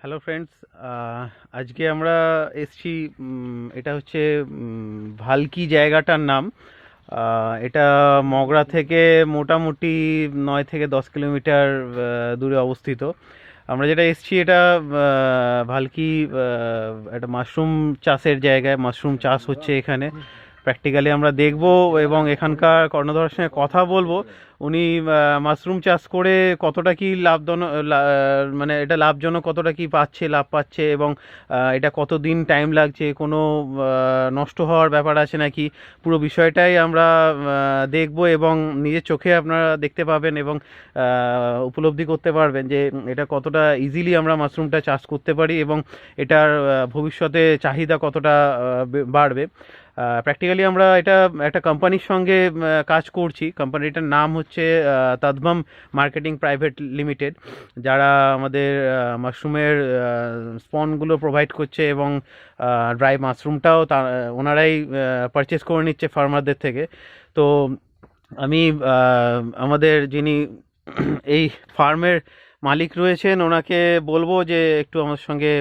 Hello friends আজকে আমরা এসছি এটা হচ্ছে ভালকি জায়গাটার নাম। এটা মগরা থেকে মোটামুটি নয় থেকে দশ কিলোমিটার দূরে অবস্থিত। আমরা যেটা এসছি, এটা ভালকি একটা মাশরুম চাষের জায়গায়। মাশরুম চাষ হচ্ছে এখানে। প্র্যাকটিক্যালি আমরা দেখব এবং এখানকার কর্ণধরের সঙ্গে কথা বলব। উনি মাশরুম চাষ করে কতটা কি লাভজনক, লা- মানে এটা লাভজনক, কতটা কি পাচ্ছে, লাভ পাচ্ছে এবং এটা কতদিন টাইম লাগছে, কোনো নষ্ট হওয়ার ব্যাপার আছে নাকি? পুরো বিষয়টাই আমরা দেখব এবং নিজের চোখে আপনারা দেখতে পাবেন এবং উপলব্ধি করতে পারবেন যে এটা কতটা ইজিলি আমরা মাশরুমটা চাষ করতে পারি এবং এটার ভবিষ্যতে চাহিদা কতটা বাড়বে। প্র্যাকটিক্যালি আমরা এটা একটা কোম্পানির সঙ্গে কাজ করছি। কোম্পানিটার নাম হচ্ছে আহ, তাদভাম মার্কেটিং প্রাইভেট লিমিটেড যারা আমাদের মাশরুমের স্পনগুলো প্রোভাইড করছে এবং ড্রাই মাশরুমটাও তা ওনারাই পারচেস করে নিচ্ছে ফার্মারদের থেকে। তো আমি আমাদের যিনি এই ফার্মের মালিক রয়েছেন ওনাকে বলব যে একটু আমার সঙ্গে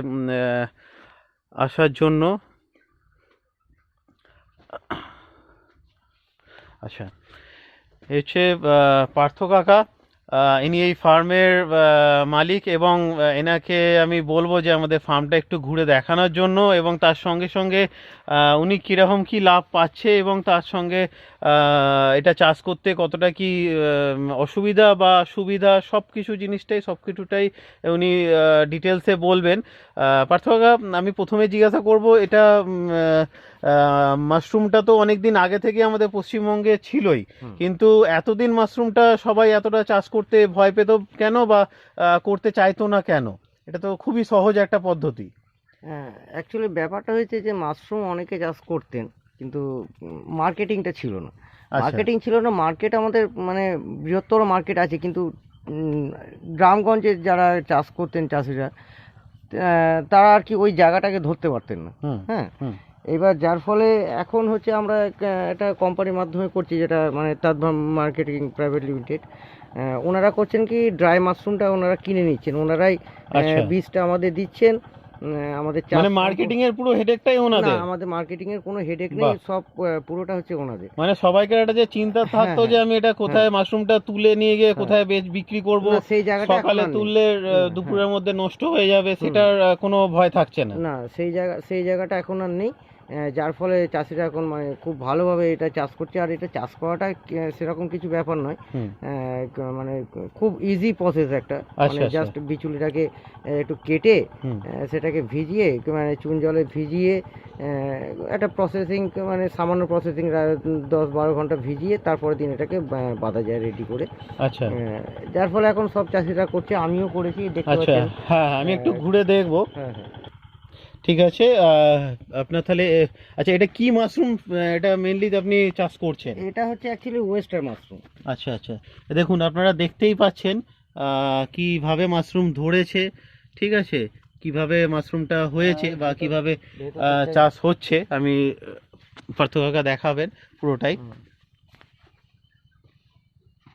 আসার জন্য। আচ্ছা। হচ্ছে পার্থ কাকা ইনি এই ফার্মের মালিক এবং এনাকে আমি বলব যে আমাদের ফার্মটা একটু ঘুরে দেখানোর জন্য এবং তার সঙ্গে সঙ্গে উনি কীরকম কি লাভ পাচ্ছে এবং তার সঙ্গে এটা চাষ করতে কতটা কি অসুবিধা বা সুবিধা সব কিছু জিনিসটাই সব কিছুটাই উনি ডিটেলসে বলবেন। আহ, পার্থ কাকা আমি প্রথমে জিজ্ঞাসা করব এটা মাশরুমটা তো অনেক দিন আগে থেকে আমাদের পশ্চিমবঙ্গে ছিলই। কিন্তু এতদিন মাশরুমটা সবাই এতটা চাষ করতে ভয় পেত কেন বা করতে চাইতো না কেন? এটা তো খুবই সহজ একটা পদ্ধতি। অ্যাকচুয়ালি ব্যাপারটা হয়েছে যে মাশরুম অনেকে চাষ করতেন কিন্তু মার্কেটিংটা ছিল না। আচ্ছা। মার্কেটিং ছিল না মার্কেট আমাদের মানে বৃহত্তর মার্কেট আছে কিন্তু গ্রামগঞ্জে যারা চাষ করতেন চাষিরা তারা আর কি ওই জায়গাটাকে ধরতে পারতেন না। হ্যাঁ এবার যার ফলে এখন হচ্ছে আমরা এক- একটা কোম্পানির মাধ্যমে করছি যেটা মানে তাদভাম মার্কেটিং প্রাইভেট লিমিটেড ওনারা করছেন কি ড্রাই মাশরুমটা ওনারা কিনে নিচ্ছেন ওনারাই আচ্ছা। বীজটা আমাদের দিচ্ছেন আমাদের মানে মার্কেটিং এর পুরো হেডেকটাই না ওনাদের? আমাদের মার্কেটিং এর কোনো হেডেক নেই। সব পুরোটা হচ্ছে ওনাদের। মানে সবাইকে একটা যে চিন্তা থাকতো হ্যাঁ, যে আমি এটা কোথায় মাশরুমটা তুলে নিয়ে গিয়ে হ্যাঁ। কোথায় বেচ বিক্রি করব না, সেই জায়গাটা সকালে। তুললে দুপুরের মধ্যে নষ্ট হয়ে যাবে সেটার কোনো ভয় থাকছে না। না সেই জায়গা সেই জায়গাটা এখন আর নেই। যার ফলে চাষিরা এখন মানে খুব ভালোভাবে এটা চাষ করছে। আর এটা চাষ করাটা সেরকম কিছু ব্যাপার নয়। ক- মানে খুব ইজি প্রসেস একটা। মানে আচ্ছা, আচ্ছা। জাস্ট বিচুলিটাকে একটু কেটে সেটাকে ভিজিয়ে মানে চুন জলে ভিজিয়ে একটা প্রসেসিং মানে সামান্য প্রসেসিং দশ বারো ঘণ্টা ভিজিয়ে তারপরে দিন এটাকে বাঁধা যায় রেডি করে। আচ্ছা। যার ফলে এখন সব চাষিরা করছে আমিও করেছি দেখতে আচ্ছা। পাচ্ছেন। হ্যাঁ হ্যাঁ, আমি একটু হ্যাঁ। ঘুরে দেখব। হ্যাঁ হ্যাঁ। ঠিক আছে আপনার তাহলে আচ্ছা এটা কি মাশরুম এটা মেনলি আপনি চাষ করছেন? এটা হচ্ছে অ্যাকচুয়ালি ওয়েস্টার মাশরুম আচ্ছা আচ্ছা। দেখুন আপনারা দেখতেই পাচ্ছেন কীভাবে মাশরুম ধরেছে ঠিক আছে? কীভাবে মাশরুমটা হয়েছে বা কীভাবে চাষ হচ্ছে আমি আহ, পার্থ কাকা দেখাবেন পুরোটাই।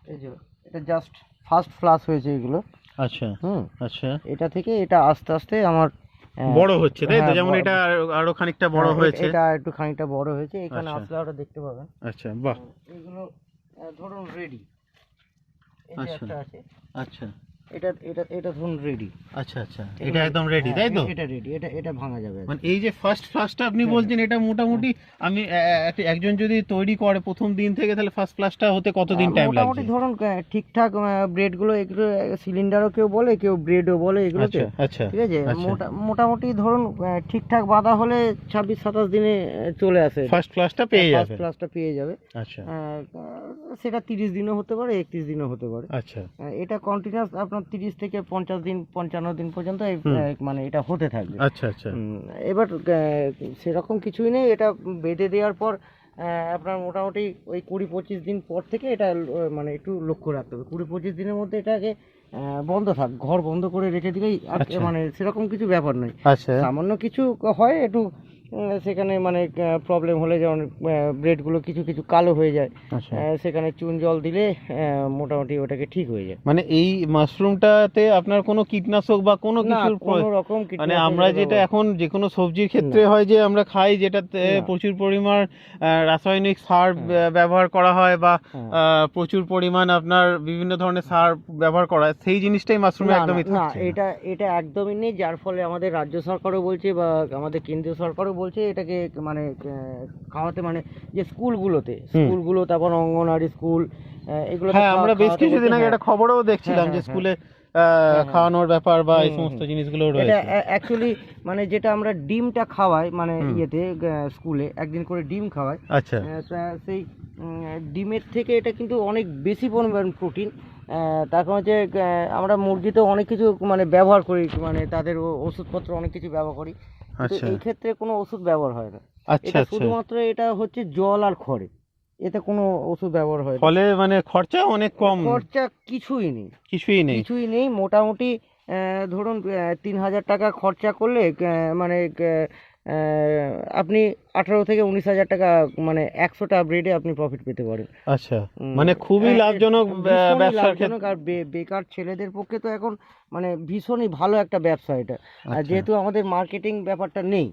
এই যে এটা জাস্ট ফার্স্ট ফ্লাস হয়েছে এগুলো। আচ্ছা হুম। আচ্ছা। এটা থেকে এটা আস্তে আস্তে আমার বড় হচ্ছে তাই তো? হ্যাঁ, যেমন এটা আরো- খানিকটা বড় হ্যাঁ, হয়েছে। এটা একটু খানিকটা বড় হয়েছে এখানে আচ্ছা। আসলে ওটা দেখতে পাবেন। আচ্ছা বাহ। এগুলো ধরুন রেডি। আচ্ছা। আচ্ছা। এটা এটা এটা ধরুন রেডি আচ্ছা আচ্ছা। এটা একদম রেডি তাই তো? এটা রেডি এটা এটা ভাঙা যাবে মানে এই যে ফার্স্ট ফ্লাশটা আপনি হ্যাঁ, বলছেন এটা মোটামুটি আমি একজন যদি তৈরি করে প্রথম দিন থেকে তাহলে ফার্স্ট ফ্লাশটা হতে কতদিন টাইম মোটামুটি ধরুন ঠিকঠাক ব্রেডগুলো এগুলো সিলিন্ডারও কেউ বলে কেউ ব্রেডও বলে এগুলোকে আচ্ছা আচ্ছা ঠিক আছে? আচ্ছা। মোটা মোটামুটি ধরুন ঠিকঠাক বাঁধা হলে ছাব্বিশ সাতাশ দিনে চলে আসে। ফার্স্ট ফ্লাশটা পেয়ে ফার্স্ট যাবে। পেয়ে যাবে। আচ্ছা। সেটা তিরিশ দিনও হতে পারে একত্রিশ দিনও হতে পারে। আচ্ছা। এটা কন্টিনিউয়াস আপনার তিরিশ থেকে পঞ্চাশ দিন পঞ্চান্ন দিন পর্যন্ত মানে এটা হতে থাকবে। আচ্ছা আচ্ছা। এবার সেরকম কিছুই নেই। এটা বেঁধে দেওয়ার পর আপনার মোটামুটি ওই কুড়ি পঁচিশ দিন পর থেকে এটা মানে একটু লক্ষ্য রাখতে হবে। কুড়ি পঁচিশ দিনের মধ্যে এটাকে বন্ধ থাক ঘর বন্ধ করে রেখে দিলেই আর আচ্ছা। মানে সেরকম কিছু ব্যাপার নয়। আচ্ছা। সামান্য কিছু হয় একটু সেখানে মানে প্রবলেম হলে যেমন ব্রেডগুলো কিছু কিছু কালো হয়ে যায় আচ্ছা। সেখানে চুন জল দিলে মোটামুটি ওটাকে ঠিক হয়ে যায়। মানে এই মাশরুমটাতে আপনার কোনো কীটনাশক বা কোনো কিছু কোনো রকম মানে আমরা যেটা এখন যে কোনো সবজির ক্ষেত্রে হয় যে আমরা খাই যেটাতে প্রচুর পরিমাণ রাসায়নিক সার ব্যবহার করা হয় বা হ্যাঁ। প্রচুর পরিমাণ আপনার বিভিন্ন ধরনের সার ব্যবহার করা হয় সেই জিনিসটাই মাশরুমে একদমই না, থাকছে এটা এটা একদমই নেই যার ফলে আমাদের রাজ্য সরকারও বলছে বা আমাদের কেন্দ্রীয় সরকারও বলছে এটাকে মানে খাওয়াতে মানে যে স্কুলগুলোতে স্কুলগুলো তারপর অঙ্গনওয়াড়ি স্কুল এগুলো হ্যাঁ আমরা বেশ কিছুদিন আগে একটা খবরেও দেখছিলাম যে হ্যাঁ, স্কুলে হ্যাঁ। খাওয়ানোর ব্যাপার বা এই সমস্ত। জিনিসগুলো রয়েছে। অ্যাকচুয়ালি মানে যেটা আমরা ডিমটা খাওয়াই মানে ইয়েতে স্কুলে একদিন করে ডিম খাওয়াই আচ্ছা। সেই ডিমের থেকে এটা কিন্তু অনেক বেশি পরিমাণ প্রোটিন তার কারণ হচ্ছে আমরা মুরগিতে অনেক কিছু মানে ব্যবহার করি মানে তাদের ওষুধপত্র অনেক কিছু ব্যবহার করি কিন্তু আচ্ছা। এই ক্ষেত্রে কোনো ওষুধ ব্যবহার হয় না। আচ্ছা আচ্ছা। শুধুমাত্র এটা হচ্ছে জল আর খড়ে। এতে কোনো ওষুধ ব্যবহার হয় না। ফলে মানে খরচা অনেক কম। খরচা কিছুই নেই। কিছুই নেই। কিছুই নেই। মোটামুটি আহ, ধরুন তিন হাজার টাকা খরচা করলে মানে আপনি আঠারো থেকে উনিশ হাজার টাকা মানে একশোটা ব্রেডে আপনি প্রফিট পেতে পারেন। আচ্ছা। মানে খুবই হ্যাঁ, লাভজনক লাভজনক আর বেকার ছেলেদের পক্ষে তো এখন মানে ভীষণই ভালো একটা ব্যবসা এটা। আর আচ্ছা। যেহেতু আমাদের মার্কেটিং ব্যাপারটা নেই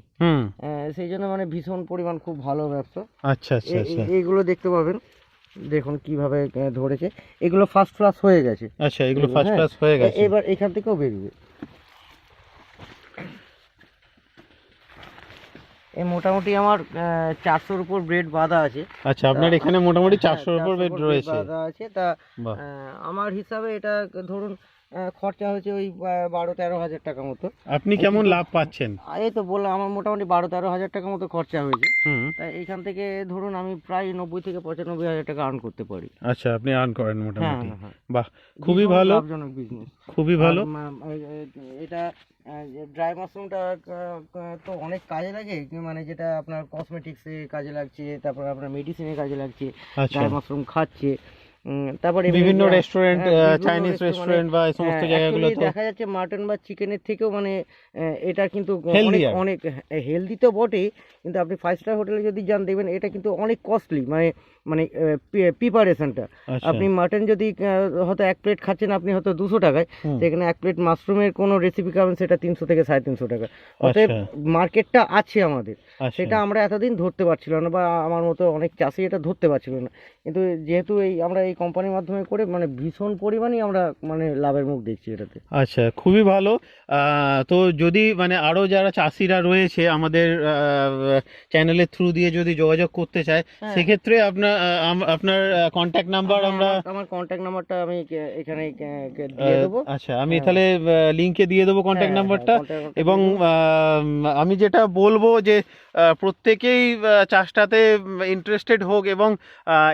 সেই জন্য মানে ভীষণ পরিমাণ খুব ভালো ব্যবসা। আচ্ছা আচ্ছা এ- আচ্ছা। এইগুলো দেখতে পাবেন। দেখুন কীভাবে ধরেছে। এগুলো ফার্স্ট ক্লাস হয়ে গেছে। আচ্ছা এগুলো এগুলো, ফার্স্ট হ্যাঁ। ক্লাস হয়ে গেছে। এবার এখান থেকেও বেরিয়ে। এই মোটামুটি আমার চারশোর উপর ব্রেড বাঁধা আছে। আচ্ছা আপনার এখানে মোটামুটি হ্যাঁ, চারশোর উপর ব্রেড রয়েছে। বাঁধা আছে। তা আমার হিসাবে এটা ধরুন খরচা হয়েছে ওই বারো তেরো হাজার টাকা মতো। আপনি কেমন লাভ পাচ্ছেন? এই তো বললাম আমার মোটামুটি বারো তেরো হাজার টাকা মতো খরচা হয়েছে। তা এইখান থেকে ধরুন আমি প্রায় নব্বই থেকে পঁচানব্বই হাজার টাকা আর্ন করতে পারি। আচ্ছা আপনি আর্ন করেন হ্যাঁ মোটামুটি। হ্যাঁ, হ্যাঁ বাহ খুবই ভালো। লাভজনক বিজনেস খুবই ভালো। এটা ড্রাই মাশরুমটা তো অনেক কাজে লাগে মানে যেটা আপনার কসমেটিক্সে কাজে লাগছে তারপর আপনার মেডিসিনে কাজে লাগছে আচ্ছা। ড্রাই মাশরুম খাচ্ছে। তারপরে বিভিন্ন রেস্টুরেন্ট হ্যাঁ, চাইনিজ রেস্টুরেন্ট বা এই সমস্ত হ্যাঁ, জায়গাগুলো তো দেখা যাচ্ছে মাটন বা চিকেনের থেকেও মানে এটা কিন্তু অনেক. অনেক হেলদি তো বটেই কিন্তু আপনি ফাইভ স্টার হোটেলে যদি যান দেখবেন এটা কিন্তু অনেক কস্টলি মানে মানে প্রিপারেশনটা আচ্ছা। আপনি মাটন যদি হয়তো এক প্লেট খাচ্ছেন আপনি হয়তো দুশো টাকায় সেখানে এক প্লেট মাশরুমের কোনো রেসিপি খাবেন সেটা তিনশো থেকে সাড়ে তিনশো টাকা। অতএব আচ্ছা। মার্কেটটা আছে আমাদের। আচ্ছা। সেটা আমরা এতদিন ধরতে পারছিলাম না বা আমার মতো অনেক চাষি এটা ধরতে পারছিল না। কিন্তু যেহেতু এই আমরা এই কোম্পানির মাধ্যমে করে মানে ভীষণ পরিমাণেই আমরা মানে লাভের মুখ দেখছি এটাতে। আচ্ছা খুবই ভালো। তো যদি মানে আরও যারা চাষিরা রয়েছে আমাদের চ্যানেলের থ্রু দিয়ে যদি যোগাযোগ করতে চায় হ্যাঁ। সেক্ষেত্রে আপনার আপনার কন্ট্যাক্ট নাম্বার আমরা আমার- কন্ট্যাক্ট নাম্বারটা আমি এখানে দিয়ে দেবো। আচ্ছা আমি হ্যাঁ। তাহলে লিঙ্কে দিয়ে দেবো কন্ট্যাক্ট হ্যাঁ, নাম্বারটা এবং আমি যেটা বলব যে প্রত্যেকেই চাষটাতে ইন্টারেস্টেড হোক এবং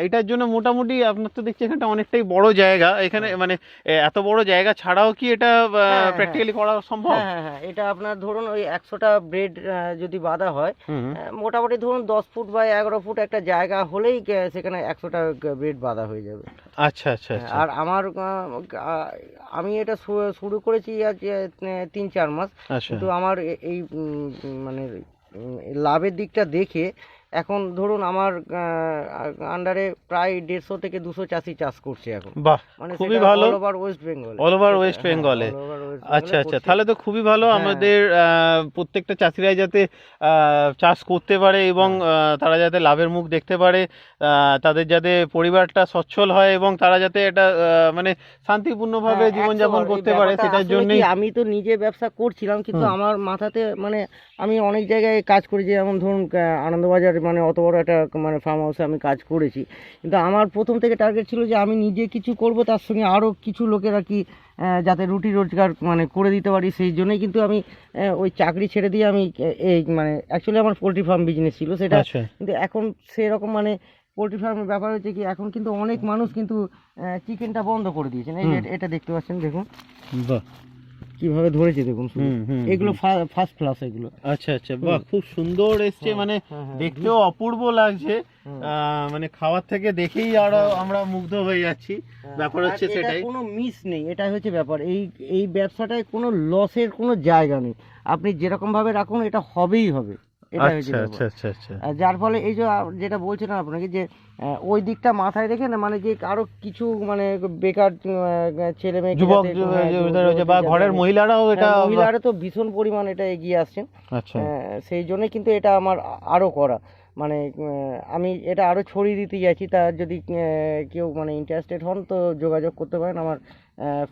এটার জন্য মোটামুটি আপনার তো দেখছি এখানটা অনেকটাই বড় জায়গা। এখানে মানে এত বড় জায়গা ছাড়াও কি এটা হ্যাঁ, প্র্যাকটিক্যালি করা সম্ভব? হ্যাঁ হ্যাঁ হ্যাঁ। এটা আপনার ধরুন ওই একশোটা ব্রেড যদি বাঁধা হয় মোটামুটি ধরুন দশ ফুট বা এগারো ফুট একটা জায়গা হলেই সেখানে একশোটা ব্রেড বাঁধা হয়ে যাবে। আচ্ছা আচ্ছা আচ্ছা। আর আমার আমি এটা শুরু করেছি আজ তিন চার মাস। আচ্ছা। কিন্তু আমার এই মানে লাভের দিকটা দেখে এখন ধরুন আমার আন্ডারে প্রায় দেড়শো থেকে দুশো চাষি চাষ করছে এখন। বাহ মানে খুবই ভালো। All over West Bengal over West Bengal এ। আচ্ছা আচ্ছা তাহলে তো খুবই ভালো হ্যাঁ। আমাদের প্রত্যেকটা চাষিরাই যাতে চাষ করতে পারে এবং হ্যাঁ। তারা যাতে লাভের মুখ দেখতে পারে তাদের যাতে পরিবারটা সচ্ছল হয় এবং তারা যাতে এটা মানে শান্তিপূর্ণভাবে হ্যাঁ, জীবনযাপন করতে পারে সেটার জন্যই। আমি তো নিজে ব্যবসা করছিলাম কিন্তু আমার মাথাতে মানে আমি অনেক জায়গায় কাজ করি যেমন ধরুন আনন্দবাজার মানে অত বড় একটা মানে ফার্ম হাউসে আমি কাজ করেছি। কিন্তু আমার প্রথম থেকে টার্গেট ছিল যে আমি নিজে কিছু করব তার সঙ্গে আরও কিছু লোকেরা কি যাতে রুটি রোজগার মানে করে দিতে পারি সেই জন্যই কিন্তু আমি ওই চাকরি ছেড়ে দিয়ে আমি এই মানে অ্যাকচুয়ালি আমার পোলট্রি ফার্ম বিজনেস ছিল সেটা। আচ্ছা। কিন্তু এখন সেরকম মানে পোলট্রি ফার্মের ব্যাপার হচ্ছে কি এখন কিন্তু অনেক মানুষ কিন্তু চিকেনটা বন্ধ করে দিয়েছেন। এই এটা দেখতে পাচ্ছেন দেখুন। কীভাবে ধরেছে দেখুন এগুলো ফার্স্ট ক্লাস এগুলো। আচ্ছা আচ্ছা। বাহ খুব সুন্দর এসছে হ্যাঁ, মানে হ্যাঁ, হ্যাঁ, দেখতেও অপূর্ব লাগছে। আহ, মানে খাওয়ার থেকে দেখেই আরও আমরা মুগ্ধ হয়ে যাচ্ছি। ব্যাপার হচ্ছে সেটাই। কোনো মিস নেই এটাই হচ্ছে ব্যাপার। এই এই ব্যবসাটায় কোনো লসের কোনো জায়গা নেই। আপনি যেরকম ভাবে রাখুন এটা হবেই হবে। এটা হয়েছে আচ্ছা। আচ্ছা আচ্ছা আচ্ছা। আর যার ফলে এই যে যেটা বলছিলাম আপনাকে যে ওই দিকটা মাথায় রেখে না মানে যে আরও কিছু মানে বেকার ছেলে মেয়ে যুবক রয়েছে বা ঘরের মহিলারাও এটা মহিলারা তো ভীষণ পরিমাণ এটা এগিয়ে আসছেন আচ্ছা। সেই জন্য কিন্তু এটা আমার আরও করা। মানে আমি এটা আরও ছড়িয়ে দিতে যাচ্ছি তা যদি কেউ মানে ইন্টারেস্টেড হন তো যোগাযোগ করতে পারেন আমার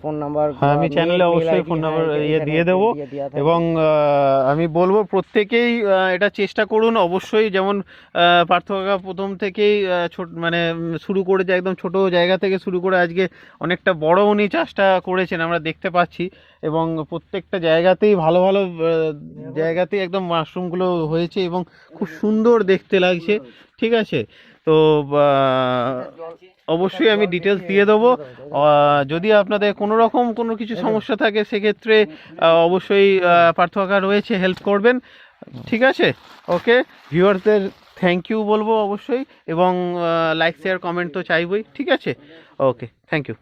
ফোন নাম্বার হ্যাঁ, আমি চ্যানেলে অবশ্যই ফোন নাম্বার ইয়ে দিয়ে দেবো। এবং আমি বলব প্রত্যেকেই এটা চেষ্টা করুন অবশ্যই যেমন আহ, পার্থ কাকা প্রথম থেকেই ছোট মানে শুরু করেছে একদম ছোট জায়গা থেকে শুরু করে আজকে অনেকটা বড় উনি চাষটা করেছেন আমরা দেখতে পাচ্ছি। এবং প্রত্যেকটা জায়গাতেই ভালো ভালো জায়গাতেই একদম মাশরুমগুলো হয়েছে এবং খুব সুন্দর দেখতে লাগছে। ঠিক আছে? তো অবশ্যই আমি ডিটেলস দিয়ে দেবো। যদি আপনাদের কোনো রকম কোনো কিছু সমস্যা থাকে সেক্ষেত্রে অবশ্যই পার্থকা রয়েছে হেল্প করবেন। ঠিক আছে? ওকে ভিউয়ার্সদের থ্যাংক ইউ বলব অবশ্যই এবং লাইক শেয়ার কমেন্ট তো চাইবই। ঠিক আছে? Okay thank you